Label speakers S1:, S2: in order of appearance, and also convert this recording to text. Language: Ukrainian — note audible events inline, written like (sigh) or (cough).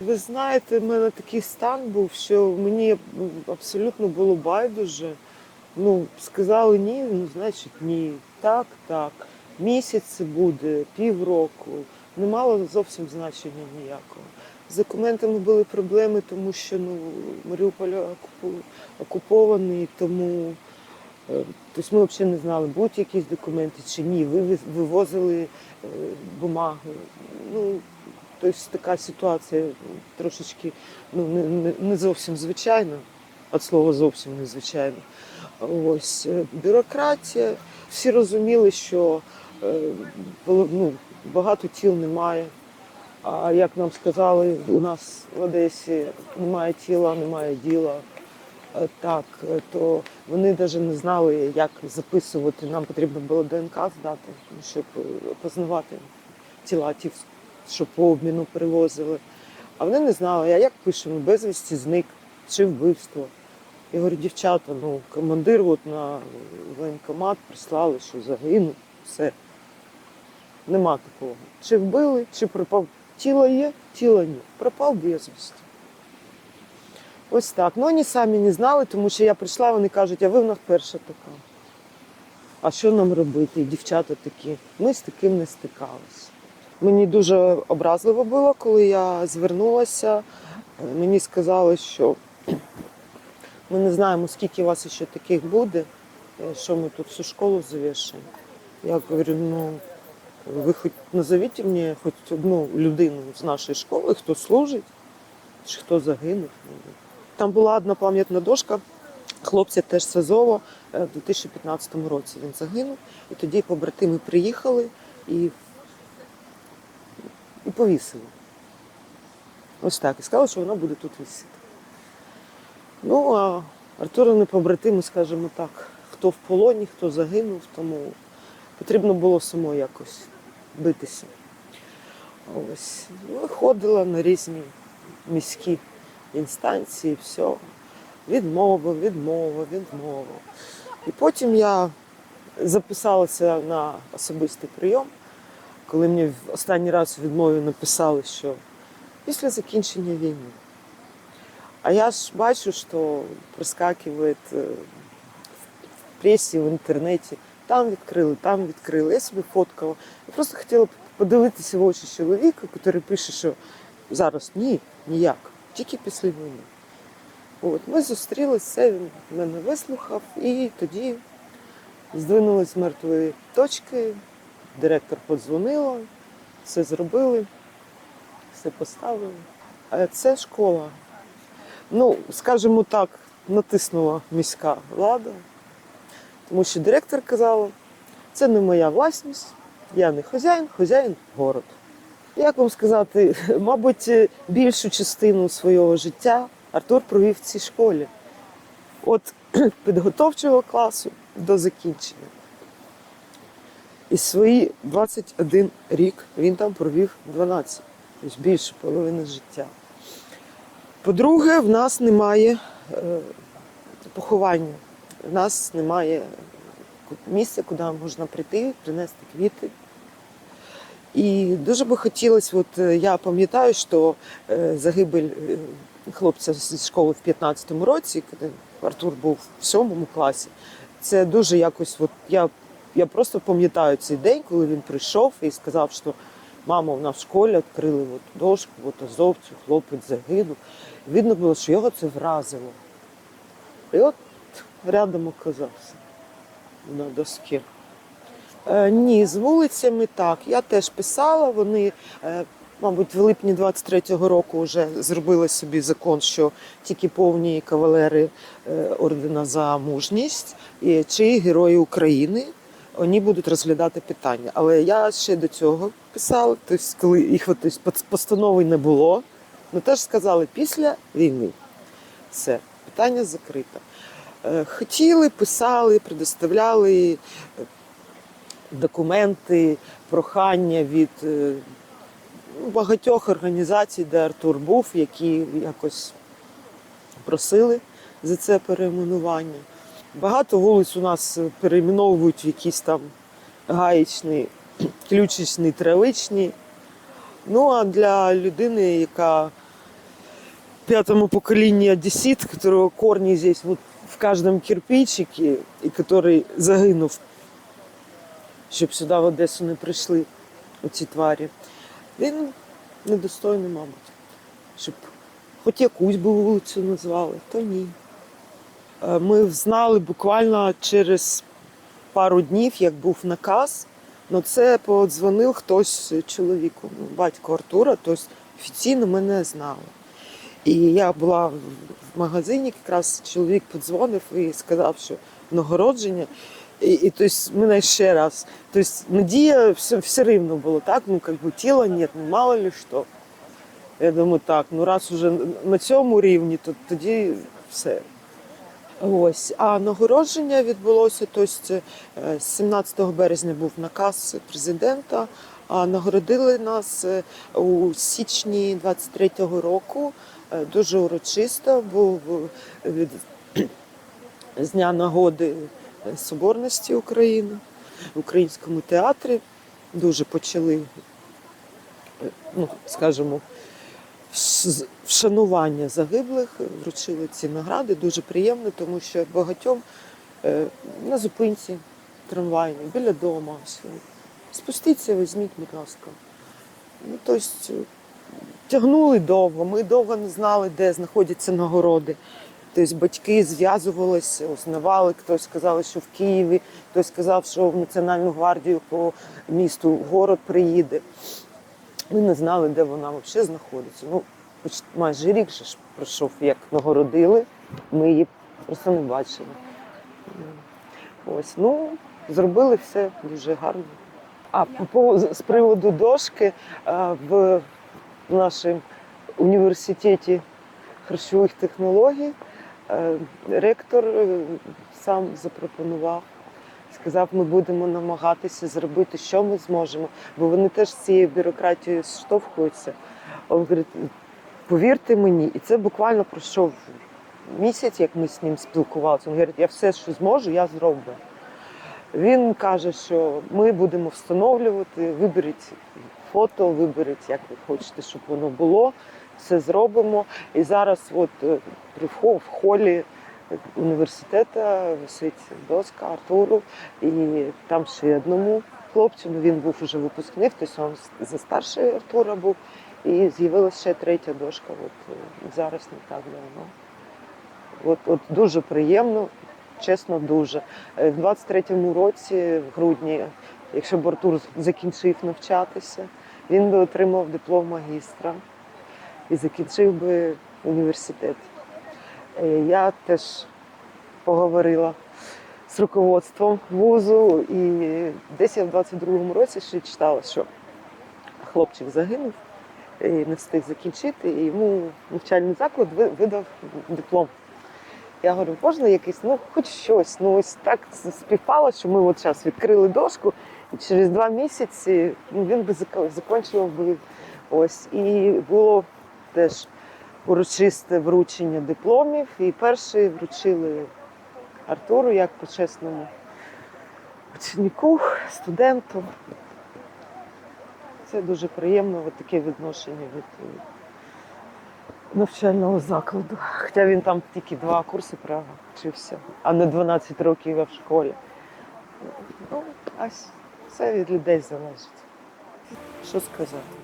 S1: Ви знаєте, в мене такий стан був, що мені абсолютно було байдуже. Ну, сказали ні, ну значить ні. Так, так. Місяць буде, півроку. Не мало зовсім значення ніякого. З документами були проблеми, тому що ну, Маріуполь окупований, тому е, тобто ми взагалі не знали, будуть якісь документи чи ні. Ви вивозили е, бумаги. Ну, тобто така ситуація трошечки ну, не, не, зовсім звичайна, від слова зовсім незвичайна. Ось е, бюрократія. Всі розуміли, що е, ну, багато тіл немає. А як нам сказали, у нас в Одесі немає тіла, немає діла. Е, Так, то вони навіть не знали, як записувати. Нам потрібно було ДНК здати, щоб познавати тіла ті, що по обміну перевозили. А вони не знали, а як пишемо, безвісті зник чи вбивство. Я говорю, дівчата, ну командир от на воєнкомат прислали, що загинув, все. Нема такого. Чи вбили, чи пропав. Тіло є, тіло ні. Пропав безвісти. Ось так. Ну вони самі не знали, тому що я прийшла, вони кажуть, а ви в нас перша така. А що нам робити? І дівчата такі. Ми з таким не стикалися. Мені дуже образливо було, коли я звернулася. Мені сказали, що ми не знаємо, скільки вас ще таких буде, е, що ми тут всю школу завішаємо. Я говорю, ну ви хоч назовіть мені хоч одну людину з нашої школи, хто служить, чи хто загинув. Там була одна пам'ятна дошка. Хлопця теж з Азова е, в 2015 році він загинув. І тоді побратими приїхали і, і повісили. Ось так. І сказали, що вона буде тут висіти. Ну, а Артуровни побратими, скажімо так, хто в полоні, хто загинув, тому потрібно було само якось битися. Ось. Ну, ходила на різні міські інстанції, все. Відмова, відмова, відмова. І потім я записалася на особистий прийом, коли мені в останній раз у відмові написали, що після закінчення війни. А я ж бачу, що проскакивает э, в пресі, в інтернеті. Там відкрили, там відкрили. Я собі фоткала. Я просто хотіла подивитися в очі чоловіка, який пише, що зараз ні, ніяк, тільки після війни. От, ми зустрілися, він мене вислухав, і тоді здвинулись з мертвої точки. Директор подзвонила, все зробили, все поставили. А це школа. Ну, скажімо так, натиснула міська влада, тому що директор казала, це не моя власність, я не хазяїн, хазяїн город. Як вам сказати, (laughs) мабуть, більшу частину свого життя Артур провів в цій школі. От (clears throat) підготовчого класу до закінчення. І свої 21 рік він там провів 12, тобто більше половини життя. По-друге, в нас немає е, поховання, в нас немає місця, куди можна прийти, принести квіти. І дуже би хотілося, от е, я пам'ятаю, що е, загибель хлопця з школи в 15-му році, коли Артур був в сьомому класі, це дуже якось, от я, я просто пам'ятаю цей день, коли він прийшов і сказав, що мама, у нас в школі відкрили от дошку, от азовцю, хлопець загинув. Видно було, що його це вразило. І от рядом оказався на доскі. Е, ні, з вулицями так. Я теж писала. Вони, е, мабуть, в липні 23-го року вже зробили собі закон, що тільки повні кавалери е, ордена за мужність чи герої України. Вони будуть розглядати питання. Але я ще до цього писала, тобто, коли їх тобто, постанови не було, ну теж сказали після війни. Все, питання закрите. Е, Хотіли, писали, предоставляли е, документи, прохання від е, ну, багатьох організацій, де Артур був, які якось просили за це перейменування. Багато вулиць у нас перейменовують в якісь там гаєчні, ключичні, травичні. Ну а для людини, яка пятому поколению одессит, которого корни здесь вот в каждом кирпичике, і который загинув, щоб сюди в Одесу не прийшли оці тварі. Він недостойний, мабуть, щоб хоч якусь би вулицю назвали, то ні. Е, Ми знали буквально через пару днів, як був наказ, ну це подзвонив хтось чоловіку, батько Артура, тобто офіційно мене знали. І я була в магазині, якраз чоловік подзвонив і сказав, що нагородження. І, і тобто, мене ще раз. Тобто надія все, все рівно було, так? Ну, как бы тіла нет, ну мало ли що. Я думаю, так, ну раз уже на цьому рівні, то тоді все. Ось, а нагородження відбулося. Тобто, е, 17 березня був наказ президента. А нагородили нас е, у січні 23-го року. Е, Дуже урочисто був (clears throat) з Дня нагоди Соборності України в Українському театрі. Дуже почали, ну, скажімо, вшанування загиблих, вручили ці награди. Дуже приємно, тому що багатьом е, на зупинці трамвайній, біля дому. Спустіться, візьміть, будь ласка. Ну, тобто, е, тягнули довго, ми довго не знали, де знаходяться нагороди. Тобто батьки зв'язувалися, узнавали, хтось сказав, що в Києві, хтось сказав, що в Національну гвардію по місту город приїде. Ми не знали, де вона взагалі знаходиться. Ну, майже рік же пройшов, як нагородили, ми її просто не бачили. Ось, ну, зробили все дуже гарно. А по з приводу дошки е, в нашому університеті харчових технологій е, ректор е, сам запропонував. Сказав, ми будемо намагатися зробити, що ми зможемо, бо вони теж з цією бюрократією штовхуються. Повірте мені, і це буквально пройшов місяць, як ми з ним спілкувалися. Він говорить, я все, що зможу, я зроблю. Він каже, що ми будемо встановлювати, виберіть фото, виберіть, як ви хочете, щоб воно було, все зробимо. І зараз, от е, при в холі університету висить доска Артуру, і там ще одному хлопцю, ну він був вже випускник, тобто він за старший Артура був. І з'явилася ще третя дошка, от зараз не так давно. От, от дуже приємно, чесно, дуже. Е, В 23-му році, в грудні, якщо б Артур закінчив навчатися, він би отримав диплом магістра і закінчив би університет. Е, Я теж поговорила з руководством вузу, і десь я в 22-му році ще читала, що хлопчик загинув не встиг закінчити, і йому навчальний заклад видав диплом. Я говорю, можна якийсь, ну хоч щось. Ну ось так співпало, що ми от зараз відкрили дошку, і через два місяці ну, він би зак- закінчував би ось. І було теж урочисте вручення дипломів. І перший вручили Артуру як почесному ученику, студенту. Це дуже приємно, от таке відношення від е, навчального закладу. Хоча він там тільки два курси вчився, а не 12 років я в школі. Ну, а все від людей залежить. Що сказати?